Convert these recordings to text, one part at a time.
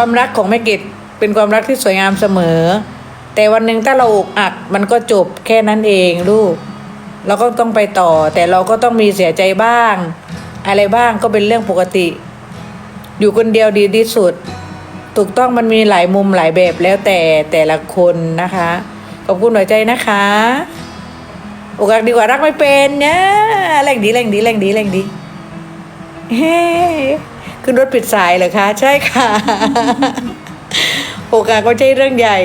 ความรักของแม่กิจเป็นความรักที่สวยงามเสมอ แต่วันหนึ่งถ้าเราอกอักมันก็จบแค่นั้นเองลูก เราก็ต้องไปต่อ แต่เราก็ต้องมีเสียใจบ้าง อะไรบ้างก็เป็นเรื่องปกติ อยู่คนเดียวดีที่สุด ถูกต้องมันมีหลายมุมหลายแบบแล้วแต่แต่ละคนนะคะ ขอบคุณหัวใจนะคะอกหักดีกว่ารักไม่เป็นเนี่ยแรงดีแรงดีแรงดีแรงดีเฮ้ ขึ้นรถปิดสายเหรอคะ ใช่ค่ะอกหักก็ใช่เรื่องใหญ่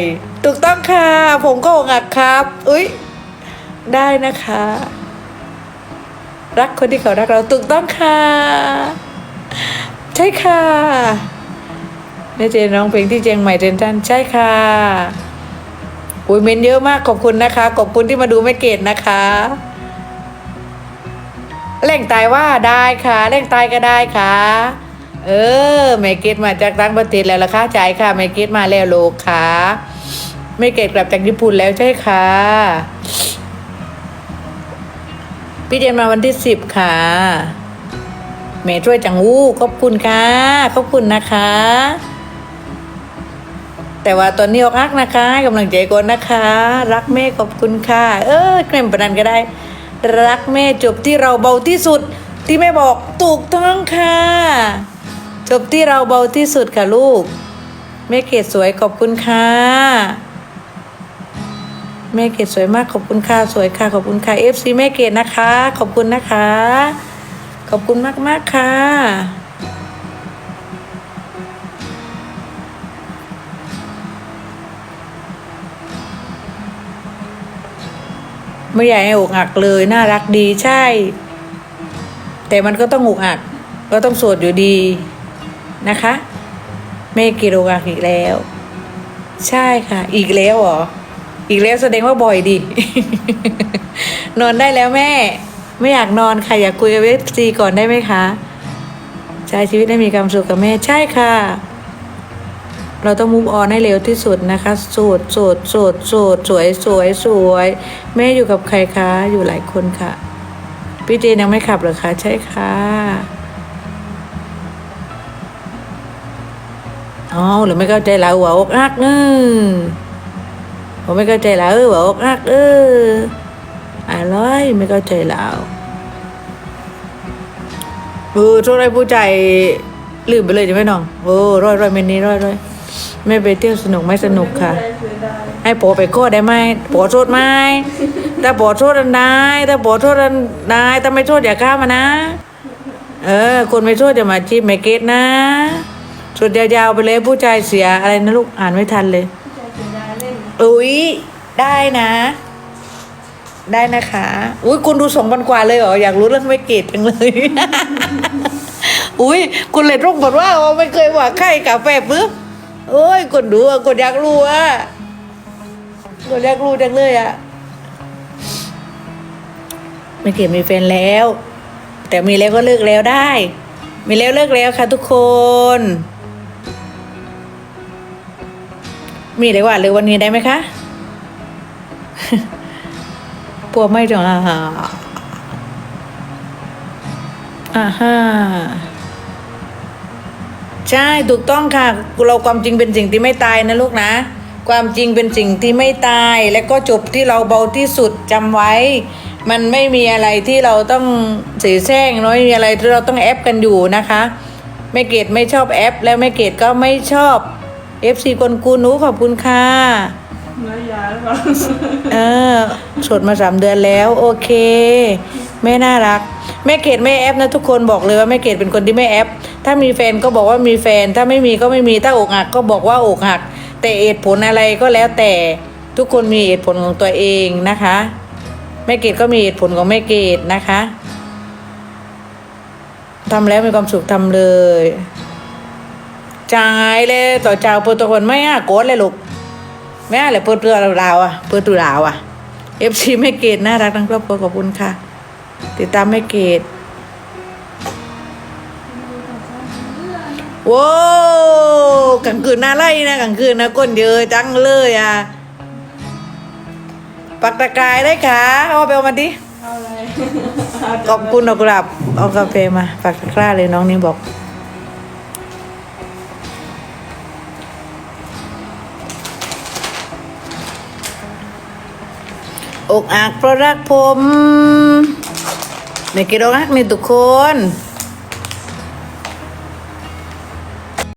ถูกต้องค่ะ ผมก็อกหักครับ อุ้ยได้นะคะ รักคนที่เขารักเราถูกต้องค่ะ ใช่ค่ะแม่เจนร้องเพลงที่เจียงใหม่เทนทันใช่ค่ะอุ้ยเมนเยอะมากขอบคุณนะคะ ขอบคุณที่มาดูแม่เกดนะคะเร่งตายว่าได้ค่ะเร่งตายก็ได้ค่ะ เออแม่เกดมาจากต่างประเทศแล้วล่ะคะจ่ายค่ะแม่เกดมาแล้วโลกค่ะแม่เกดกลับจากญี่ปุ่นแล้วใช่ค่ะพี่เจนมาวันที่สิบค่ะเมย์ช่วยจังวู้ขอบคุณค่ะขอบคุณนะคะ แต่ว่าตอนนี้ออกอักนะคะกำลังใจก่อนนะคะ รักแม่ขอบคุณค่ะ เออเกรมปนันก็ได้ รักแม่จบที่เราเบาที่สุดที่แม่บอกถูกต้องค่ะ จบที่เราเบาที่สุดค่ะลูกแม่เกดสวยขอบคุณค่ะแม่เกดสวยมากขอบคุณค่ะสวยค่ะขอบคุณค่ะเอฟซีแม่เกดนะคะ ขอบคุณนะคะ ขอบคุณมากมากค่ะ ไม่อยากให้อกหักเลยน่ารักดีใช่ แต่มันก็ต้องอกหัก ก็ต้องโสดอยู่ดี นะคะไม่กีโอกหักอีกแล้ว ใช่ค่ะ อีกแล้วเหรอ อีกแล้วแสดงว่าบ่อยดิ นอนได้แล้วแม่ ไม่อยากนอนค่ะอยากคุยกับเอฟซีก่อนได้ไหมคะใช้ชีวิตให้มีความสุขกับแม่ใช่ค่ะ เราต้องมูฟออนให้เร็วที่สุดนะคะโสดโสดโสดโสดสวยสวยสวย แม่อยู่กับใครคะ อยู่หลายคนค่ะ พี่เจนยังไม่ขับเหรอคะ ใช่ค่ะ อ๋อหรือไม่เข้าใจเราหัวอกอักเออผมไม่เข้าใจเราหัวอกอักเอออะไรไม่เข้าใจเราเออช่วงไรผู้ใจลืมไปเลยใช่ไหมน้องโอ้ร้อยร้อยเมนนี้ร้อยร้อยไม่ไปเที่ยวสนุกไม่สนุกค่ะ ให้โปไปโคดได้ไหมโปโทษไหมถ้าโปโทษอันได้ถ้าโปโทษอันได้ถ้าไม่โทษอย่าข้ามานะ เออคนไม่โทษอย่ามาจีบไม่เกตนะ สุดยาวๆไปเลยผู้ชายเสียอะไรนะลูกอ่านไม่ทันเลยอุ้ยได้นะ ได้นะคะ อุ้ยคุณดูสองพันกว่าเลยเหรออยากรู้เรื่องไม่เกตจังเลย อุ้ยคุณเลยต้องบอกว่าอ๋อไม่เคยว่าใครกาแฟปึ๊บโอ้ยคนดูอะคนอยากรู้อะคนอยากรู้จังเลยอะไม่เกตมีแฟนแล้ว แต่มีแล้วก็เลิกแล้วได้ มีแล้วเลิกแล้วค่ะทุกคน มีเลยว่าเลยวันนี้ได้ไหมคะปัวไม่จังอ่าฮะอ่าฮะใช่ถูกต้องค่ะ เราความจริงเป็นสิ่งที่ไม่ตายนะลูกนะ ความจริงเป็นสิ่งที่ไม่ตาย และก็จบที่เราเบาที่สุดจำไว้ มันไม่มีอะไรที่เราต้องเสียแซงไม่มีอะไรที่เราต้องแอปกันอยู่นะคะแม่เกดไม่ชอบแอป แล้วแม่เกดก็ไม่ชอบ FC กวนกูหนูขอบคุณค่ะเนื้อยาหรือเปล่าเออสดมาสามเดือนแล้ว โอเค แม่น่ารัก แม่เกดไม่แอปนะทุกคนบอกเลยว่าแม่เกดเป็นคนที่ไม่แอป ถ้ามีแฟนก็บอกว่ามีแฟน ถ้าไม่มีก็ไม่มีถ้าอกหักก็บอกว่าอกหัก แต่เหตุผลอะไรก็แล้วแต่ทุกคนมีเหตุผลของตัวเองนะคะ แม่เกดก็มีเหตุผลของแม่เกดนะคะทำแล้วมีความสุขทำเลย จ่ายเลยต่อเจ้าเปิดตัวคนไม่อะโกดเลยลูกแม่อะไรเปิดตัวเราวอะเปิดตัวเราวอะเอฟซีแม่เกดน่ารักทั้งครอบครัวขอบคุณค่ะ ติดตามแม่เกดว้าวกลางคืนน่าไล่นะกลางคืนนะก้นเยอะจังเลยอะปักตะกายได้ค่ะเอาไปเอามาดิเอาอะไรขอบคุณดอกกุหลาบเอากาแฟมาปักตะกร้าเลยน้องนี่บอก อกอักเพราะรักผมไม่กี่ดอกรักในทุกคน